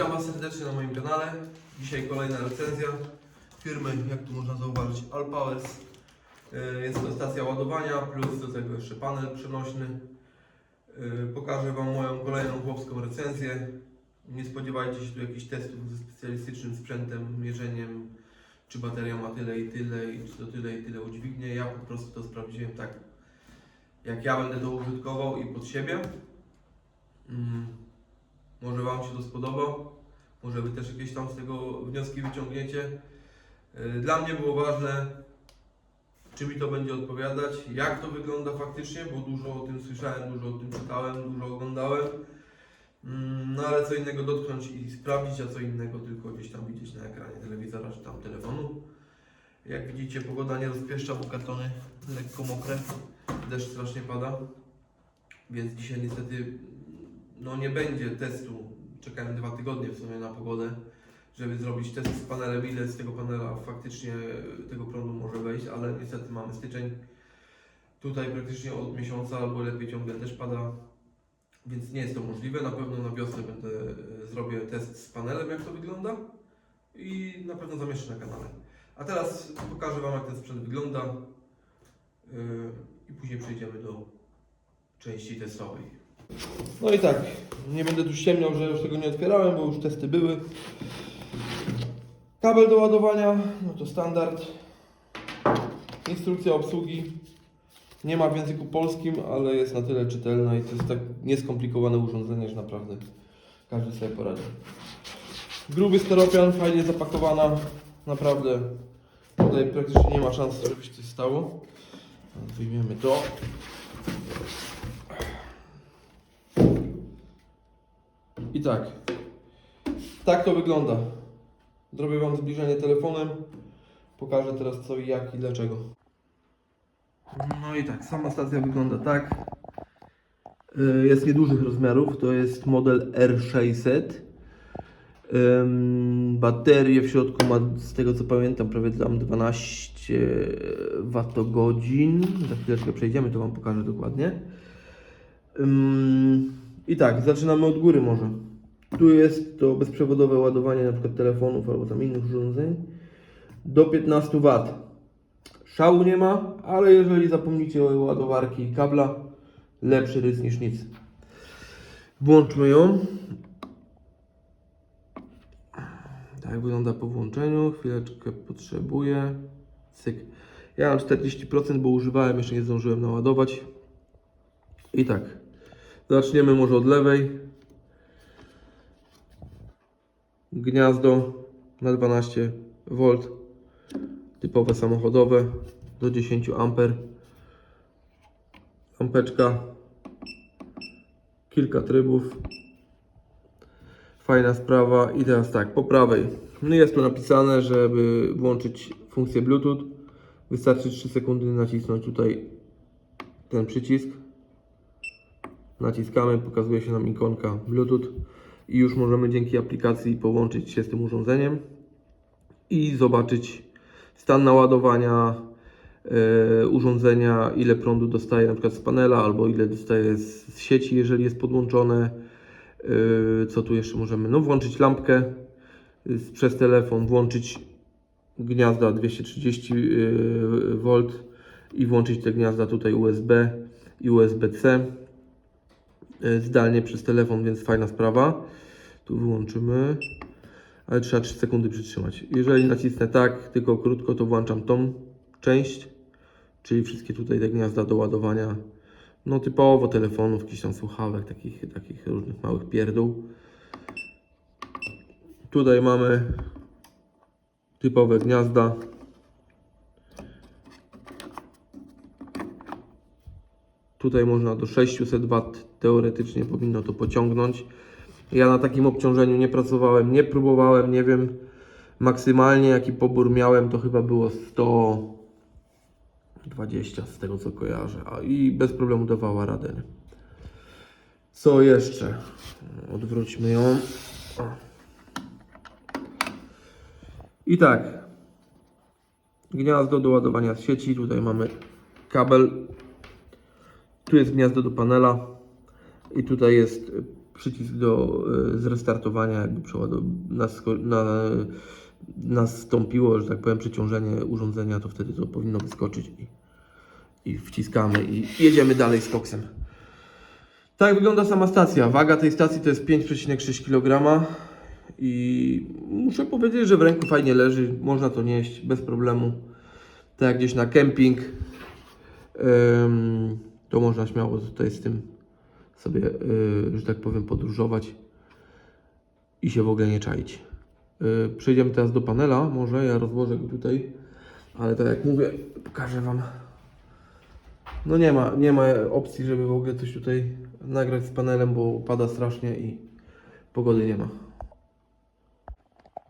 Witam Was serdecznie na moim kanale. Dzisiaj kolejna recenzja firmy, jak tu można zauważyć, Alpowers. Yy, Jest to stacja ładowania, plus do tego jeszcze panel przenośny. Yy, Pokażę Wam moją kolejną chłopską recenzję. Nie spodziewajcie się tu jakichś testów ze specjalistycznym sprzętem, mierzeniem, czy bateria ma tyle i tyle, i czy to tyle i tyle udźwignie. Ja po prostu to sprawdziłem tak, jak ja będę to użytkował i pod siebie. Mm. Może Wam się to spodoba, może Wy też jakieś tam z tego wnioski wyciągniecie. Yy, Dla mnie było ważne, czy mi to będzie odpowiadać, jak to wygląda faktycznie, bo dużo o tym słyszałem, dużo o tym czytałem, dużo oglądałem. Mm, No ale co innego dotknąć i sprawdzić, a co innego tylko gdzieś tam widzieć na ekranie telewizora czy tam telefonu. Jak widzicie, pogoda nie rozpieszcza, bo kartony lekko mokre, deszcz strasznie pada. Więc dzisiaj niestety no nie będzie testu. Czekałem dwa tygodnie w sumie na pogodę, żeby zrobić test z panelem, ile z tego panela faktycznie tego prądu może wejść, ale niestety mamy styczeń. Tutaj praktycznie od miesiąca albo lepiej ciągle też pada, więc nie jest to możliwe. Na pewno na wiosnę będę e, zrobię test z panelem, jak to wygląda i na pewno zamieszczę na kanale. A teraz pokażę Wam, jak ten sprzęt wygląda yy, i później przejdziemy do części testowej. No i tak, nie będę tu ściemniał, że już tego nie otwierałem, bo już testy były. Kabel do ładowania, no to standard. Instrukcja obsługi. Nie ma w języku polskim, ale jest na tyle czytelna i to jest tak nieskomplikowane urządzenie, że naprawdę każdy sobie poradzi. Gruby steropian, fajnie zapakowana. Naprawdę tutaj praktycznie nie ma szans, żeby się coś stało. Wyjmiemy to. I tak. Tak to wygląda. Zrobię Wam zbliżenie telefonem. Pokażę teraz co i jak i dlaczego. No i tak, sama stacja wygląda tak. Y, Jest niedużych rozmiarów, to jest model R600. Ym, Baterię w środku ma, z tego co pamiętam, prawie tam 12 Wh. Za chwileczkę przejdziemy, to Wam pokażę dokładnie. I tak, zaczynamy od góry może. Tu jest to bezprzewodowe ładowanie przykład telefonów albo tam innych urządzeń do 15 W. Szału nie ma, ale jeżeli zapomnicie o ładowarki i kabla, lepszy rys niż nic. Włączmy ją. Tak wygląda po włączeniu. Chwileczkę potrzebuję. Cyk. Ja mam 40%, bo używałem, jeszcze nie zdążyłem naładować. I tak. Zaczniemy może od lewej. Gniazdo na 12 V. Typowe samochodowe do 10 A. Lampeczka. Kilka trybów. Fajna sprawa. I teraz tak, po prawej. No jest tu napisane, żeby włączyć funkcję Bluetooth. Wystarczy 3 sekundy nacisnąć tutaj ten przycisk. Naciskamy, pokazuje się nam ikonka Bluetooth i już możemy dzięki aplikacji połączyć się z tym urządzeniem i zobaczyć stan naładowania e, urządzenia, ile prądu dostaje na przykład z panela albo ile dostaje z, sieci, jeżeli jest podłączone. E, co tu jeszcze możemy? No włączyć lampkę przez telefon, włączyć gniazda 230 V i włączyć te gniazda tutaj USB i USB-C e, zdalnie przez telefon, więc fajna sprawa. Tu wyłączymy, ale trzeba 3 sekundy przytrzymać. Jeżeli nacisnę tak, tylko krótko, to włączam tą część, czyli wszystkie tutaj te gniazda do ładowania, no typowo telefonów, jakichś tam słuchawek, takich, takich różnych małych pierdół. Tutaj mamy typowe gniazda. Tutaj można do 600 W teoretycznie powinno to pociągnąć. Ja na takim obciążeniu nie pracowałem, nie próbowałem, nie wiem. Maksymalnie jaki pobór miałem to chyba było 120 z tego co kojarzę. A i bez problemu dawała radę. Co jeszcze? Odwróćmy ją. I tak. Gniazdo do ładowania z sieci. Tutaj mamy kabel. Tu jest gniazdo do panela. I tutaj jest przycisk do e, zrestartowania, jakby przeładow- nasko- na, nastąpiło, że tak powiem, przeciążenie urządzenia, to wtedy to powinno wyskoczyć i, i wciskamy i jedziemy dalej z koksem. Tak wygląda sama stacja. Waga tej stacji to jest 5,6 kg i muszę powiedzieć, że w ręku fajnie leży, można to nieść bez problemu. Tak jak gdzieś na kemping, em, to można śmiało tutaj z tym sobie, y, że tak powiem, podróżować i się w ogóle nie czaić. Y, Przejdziemy teraz do panela, może ja rozłożę go tutaj, ale tak jak mówię, pokażę Wam. No nie ma, nie ma opcji, żeby w ogóle coś tutaj nagrać z panelem, bo pada strasznie i pogody nie ma.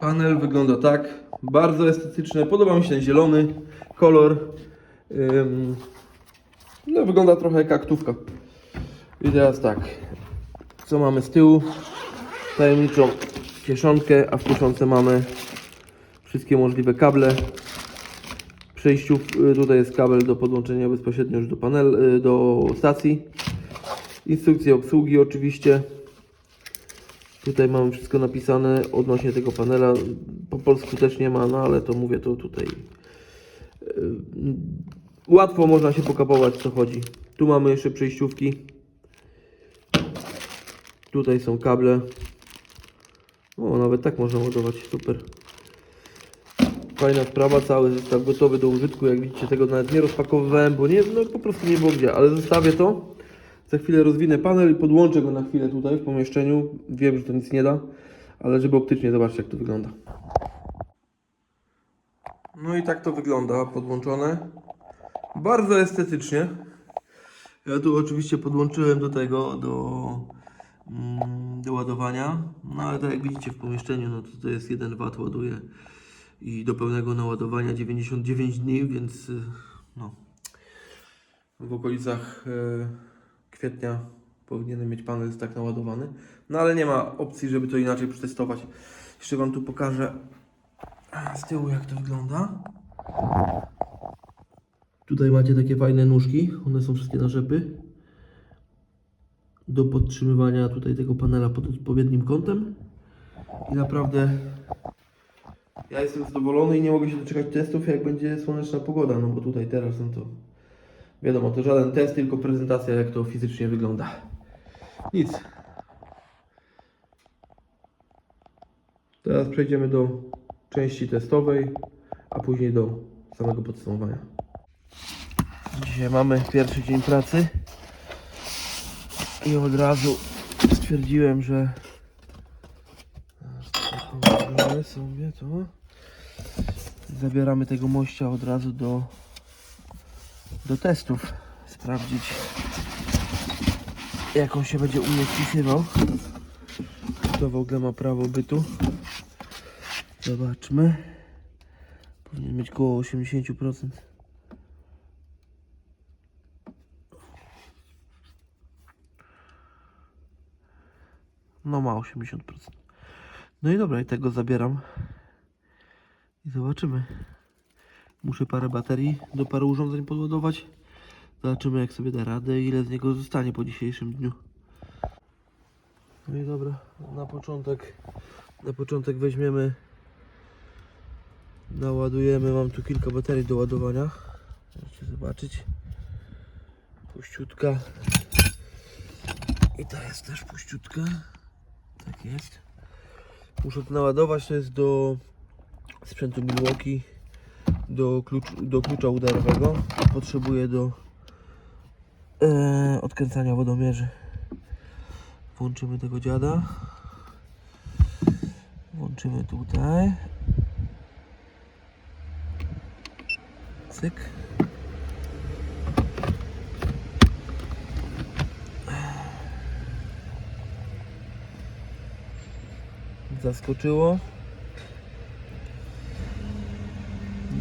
Panel wygląda tak, bardzo estetyczny, podoba mi się ten zielony kolor. No wygląda trochę jak aktówka. I teraz tak, co mamy z tyłu? Tajemniczą kieszonkę, a w kieszonce mamy wszystkie możliwe kable. Przejściów, y, tutaj jest kabel do podłączenia bezpośrednio już do panel, y, do stacji. Instrukcje obsługi oczywiście. Tutaj mamy wszystko napisane odnośnie tego panela. Po polsku też nie ma, no ale to mówię to tutaj. y, Łatwo można się pokapować co chodzi. Tu mamy jeszcze przejściówki. Tutaj są kable. O, nawet tak można ładować, super. Fajna sprawa, cały zestaw gotowy do użytku. Jak widzicie, tego nawet nie rozpakowywałem, bo nie, no po prostu nie było gdzie. Ale zostawię to. Za chwilę rozwinę panel i podłączę go na chwilę tutaj w pomieszczeniu. Wiem, że to nic nie da, ale żeby optycznie zobaczyć, jak to wygląda. No i tak to wygląda, podłączone. Bardzo estetycznie. Ja tu oczywiście podłączyłem do tego, do, do ładowania. No ale tak jak widzicie w pomieszczeniu, no to, to jest 1 W ładuje i do pełnego naładowania 99 dni, więc y, no, w okolicach y, kwietnia powinienem mieć panel tak naładowany. No ale nie ma opcji, żeby to inaczej przetestować. Jeszcze Wam tu pokażę z tyłu jak to wygląda. Tutaj macie takie fajne nóżki, one są wszystkie na rzepy. Do podtrzymywania tutaj tego panela pod odpowiednim kątem. I naprawdę ja jestem zadowolony i nie mogę się doczekać testów, jak będzie słoneczna pogoda, no bo tutaj teraz no to wiadomo, to żaden test, tylko prezentacja, jak to fizycznie wygląda. Nic. Teraz przejdziemy do części testowej, a później do samego podsumowania. Dzisiaj mamy pierwszy dzień pracy i od razu stwierdziłem, że sobie to. Zabieramy tego mościa od razu do do testów. Sprawdzić jak on się będzie u mnie wpisywał to w ogóle ma prawo bytu. Zobaczmy. Powinien mieć około 80% No ma 80%. No i dobra, i tego zabieram. I zobaczymy. Muszę parę baterii do paru urządzeń podładować. Zobaczymy jak sobie da radę ile z niego zostanie po dzisiejszym dniu. No i dobra, na początek na początek weźmiemy naładujemy, mam tu kilka baterii do ładowania. Możecie zobaczyć. Puściutka. I ta jest też puściutka. Tak jest. Muszę to naładować, to jest do sprzętu Milwaukee, do, klucz, do klucza udarowego. Potrzebuję do e, odkręcania wodomierzy. Włączymy tego dziada. Włączymy tutaj. Cyk. Zaskoczyło.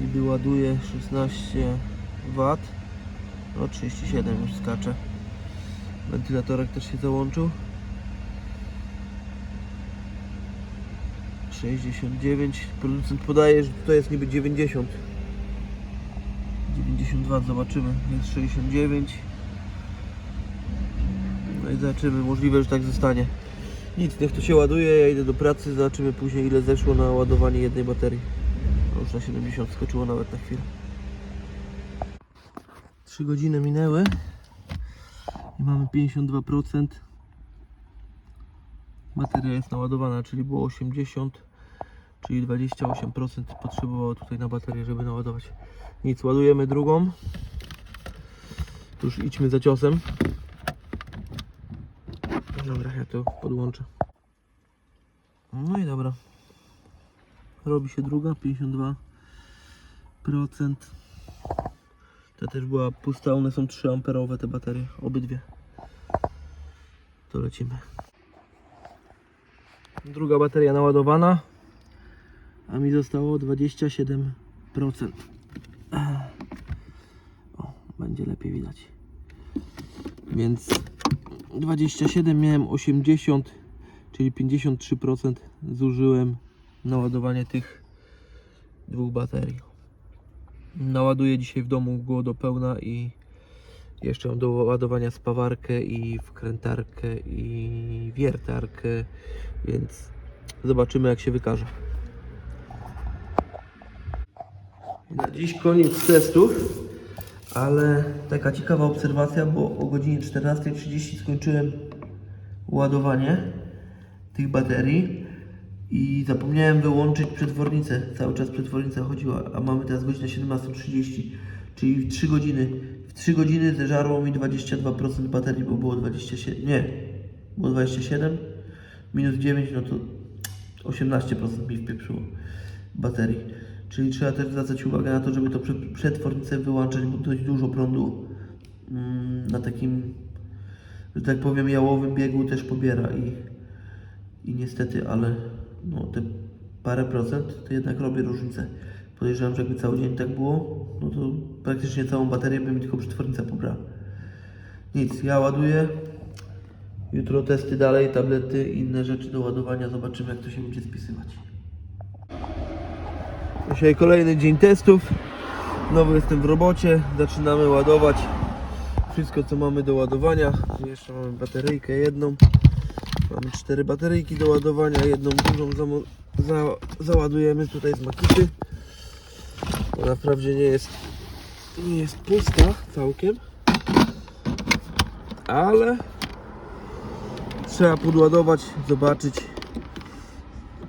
Niby ładuje 16 W. No 37 już skacze. Wentylatorek też się załączył. 69. Producent podaje, że tutaj jest niby 90. 92 zobaczymy. Jest 69. No i zobaczymy. Możliwe, że tak zostanie. Nic, niech to się ładuje, ja idę do pracy, zobaczymy później ile zeszło na ładowanie jednej baterii. No już na 70 skoczyło nawet na chwilę. 3 godziny minęły i mamy 52%. Bateria jest naładowana, czyli było 80, czyli 28% potrzebowało tutaj na baterię, żeby naładować. Nic, ładujemy drugą. Już idźmy za ciosem. Dobra, ja to podłączę. No i dobra. Robi się druga, 52%. Ta też była pusta, one są 3 amperowe te baterie, obydwie. To lecimy. Druga bateria naładowana, a mi zostało 27%. O, będzie lepiej widać. Więc 27 miałem 80, czyli 53% zużyłem na ładowanie tych dwóch baterii. Naładuję dzisiaj w domu go do pełna i jeszcze mam do ładowania spawarkę i wkrętarkę i wiertarkę, więc zobaczymy jak się wykaże. Na dziś koniec testów, ale taka ciekawa obserwacja, bo o godzinie 14.30 skończyłem ładowanie tych baterii i zapomniałem wyłączyć przetwornicę. Cały czas przetwornica chodziła, a mamy teraz godzinę 17.30, czyli w 3 godziny. W 3 godziny zeżarło mi 22% baterii, bo było 27, nie, było 27, minus 9, no to 18% mi wpieprzyło baterii. Czyli trzeba też zwracać uwagę na to, żeby to prze- przetwornicę wyłączać, bo dość dużo prądu mm, na takim, że tak powiem, jałowym biegu też pobiera i, i niestety, ale no, te parę procent to jednak robi różnicę. Podejrzewam, że jakby cały dzień tak było, no to praktycznie całą baterię by mi tylko przetwornica pobrała. Nic, ja ładuję. Jutro testy dalej, tablety, inne rzeczy do ładowania. Zobaczymy, jak to się będzie spisywać. Dzisiaj kolejny dzień testów. Znowu jestem w robocie. Zaczynamy ładować wszystko, co mamy do ładowania. Jeszcze mamy bateryjkę jedną. Mamy cztery bateryjki do ładowania. Jedną dużą za załadujemy tutaj z makity. Ona wprawdzie nie jest, nie jest pusta całkiem. Ale trzeba podładować, zobaczyć.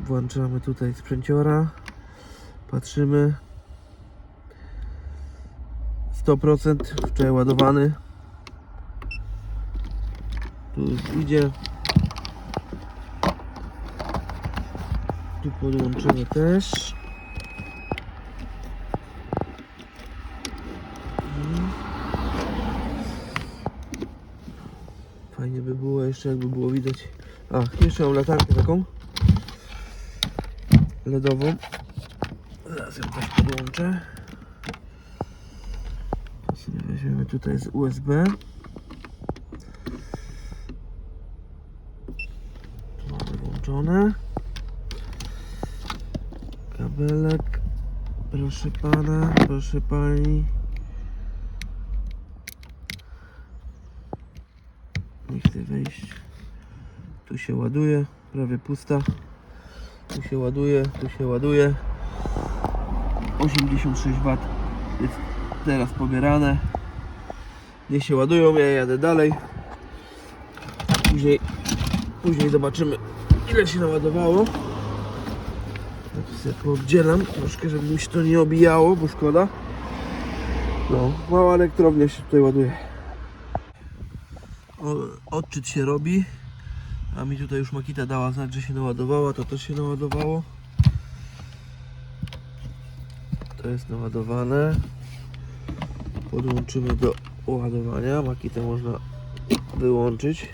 Włączamy tutaj sprzęciora. Patrzymy. 100% wczoraj ładowany. Tu już idzie. Tu podłączymy też. Fajnie by było jeszcze jakby było widać. A, jeszcze mam latarkę taką. LEDową. Zaraz ją też podłączę. Weźmiemy tutaj z USB. Tu mamy włączone. Kabelek. Proszę pana, proszę pani. Nie chcę wejść. Tu się ładuje, prawie pusta. Tu się ładuje, tu się ładuje. 86 W jest teraz pobierane. Niech się ładują, ja jadę dalej. Później, później zobaczymy ile się naładowało. Tu sobie poobdzielam troszkę, żeby mi się to nie obijało, bo szkoda. No, mała elektrownia się tutaj ładuje. Odczyt się robi. A mi tutaj już Makita dała znać, że się naładowała, to też się naładowało. To jest naładowane. Podłączymy do ładowania. Makitę można wyłączyć.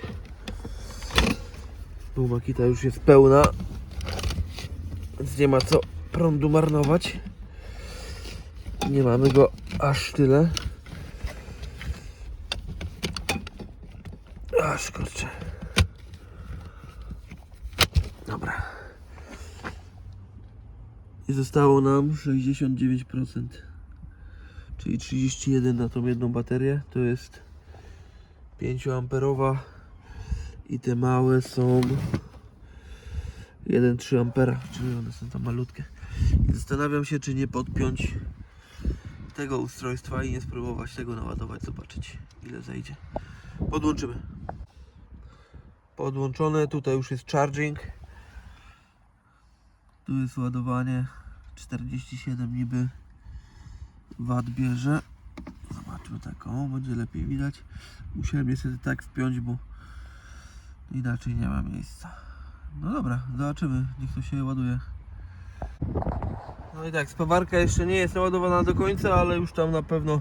Bo Makita już jest pełna. Więc nie ma co prądu marnować. Nie mamy go aż tyle. Aż kurczę. Dobra. I zostało nam 69%. Czyli 31 na tą jedną baterię. To jest 5 amperowa. I te małe są 1,3 ampera, czyli one są tam malutkie. I zastanawiam się, czy nie podpiąć tego ustrojstwa i nie spróbować tego naładować, zobaczyć ile zejdzie. Podłączymy. Podłączone, tutaj już jest charging. Tu jest ładowanie 47 niby wat bierze. Zobaczmy taką, będzie lepiej widać. Musiałem niestety tak wpiąć, bo inaczej nie ma miejsca. No dobra, zobaczymy, niech to się ładuje. No i tak, spawarka jeszcze nie jest naładowana do końca, ale już tam na pewno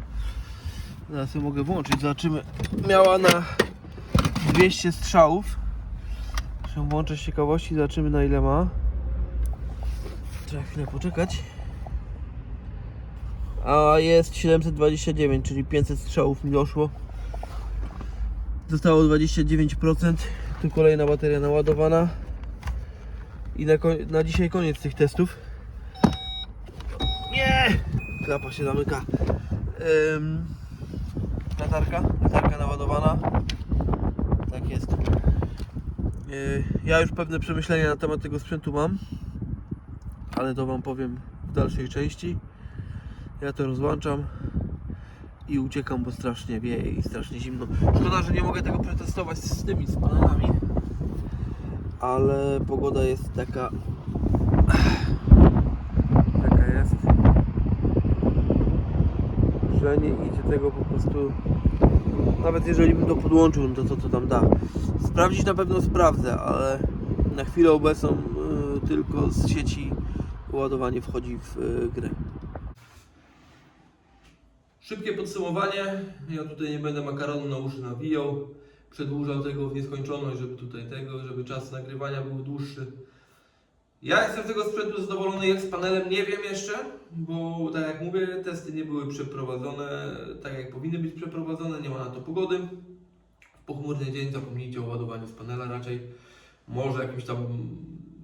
zaraz ją mogę włączyć, zobaczymy. Miała na 200 strzałów. Włączę z ciekawości, zobaczymy na ile ma. Trzeba chwilę poczekać. A jest 729, czyli 500 strzałów mi doszło. Zostało 29%. Tu kolejna bateria naładowana. I na, na dzisiaj koniec tych testów. Nie! Klapa się zamyka. Ym, latarka, latarka naładowana. Tak jest. Yy, ja już pewne przemyślenia na temat tego sprzętu mam, ale to Wam powiem w dalszej części. Ja to rozłączam i uciekam, bo strasznie wieje i strasznie zimno. Szkoda, że nie mogę tego przetestować z tymi z panelami, ale pogoda jest taka. Taka jest, że nie idzie tego po prostu. Nawet jeżeli bym to podłączył, no to co to tam da. Sprawdzić na pewno sprawdzę, ale na chwilę obecną y, tylko z sieci ładowanie wchodzi w y, grę. Szybkie podsumowanie. Ja tutaj nie będę makaronu na uszy nawijał. Przedłużał tego w nieskończoność, żeby tutaj tego, żeby czas nagrywania był dłuższy. Ja jestem z tego sprzętu zadowolony jak z panelem, nie wiem jeszcze, bo tak jak mówię, testy nie były przeprowadzone tak jak powinny być przeprowadzone, nie ma na to pogody. W pochmurny dzień zapomnijcie o ładowaniu z panela raczej. Może jakimś tam,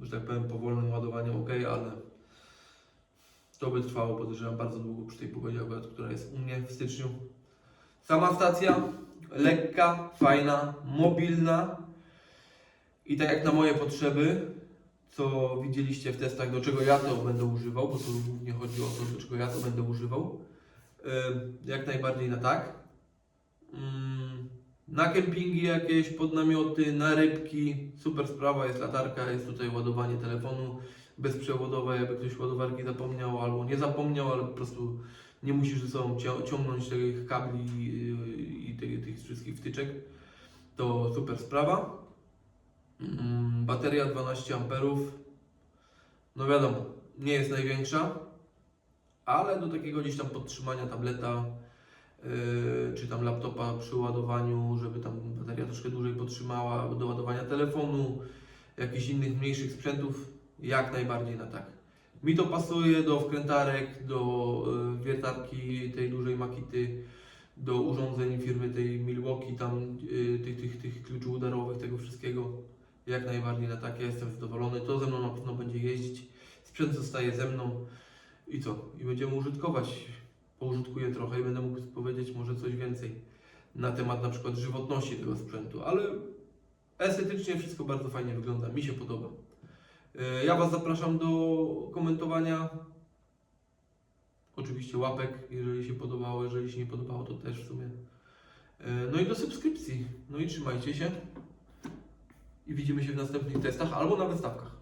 że tak powiem, powolnym ładowaniem ok, ale to by trwało, podejrzewam, bardzo długo przy tej pogodzie która jest u mnie w styczniu. Sama stacja lekka, fajna, mobilna i tak jak na moje potrzeby, co widzieliście w testach, do czego ja to będę używał, bo to głównie chodzi o to, do czego ja to będę używał. Ym, Jak najbardziej na tak. Ym, Na kempingi jakieś, pod namioty, na rybki, super sprawa, jest latarka, jest tutaj ładowanie telefonu bezprzewodowe, jakby ktoś ładowarki zapomniał albo nie zapomniał, ale po prostu nie musisz ze sobą ciągnąć tych kabli yy, i tych, tych wszystkich wtyczek. To super sprawa. Mm, Bateria 12 amperów. No wiadomo, nie jest największa, ale do takiego gdzieś tam podtrzymania tableta yy, czy tam laptopa przy ładowaniu, żeby tam bateria troszkę dłużej potrzymała, do ładowania telefonu, jakichś innych mniejszych sprzętów, jak najbardziej na tak. Mi to pasuje do wkrętarek, do y, wiertarki tej dużej Makity, do urządzeń firmy tej Milwaukee, tam y, tych, tych, tych kluczy udarowych, tego wszystkiego. Jak najbardziej na tak, ja jestem zadowolony. To ze mną na pewno będzie jeździć. Sprzęt zostaje ze mną i co? I będziemy użytkować. Poużytkuję trochę i będę mógł powiedzieć może coś więcej na temat na przykład żywotności tego sprzętu, ale estetycznie wszystko bardzo fajnie wygląda. Mi się podoba. E, Ja Was zapraszam do komentowania. Oczywiście łapek, jeżeli się podobało, jeżeli się nie podobało, to też w sumie. E, No i do subskrypcji. No i trzymajcie się. I widzimy się w następnych testach albo na wystawkach.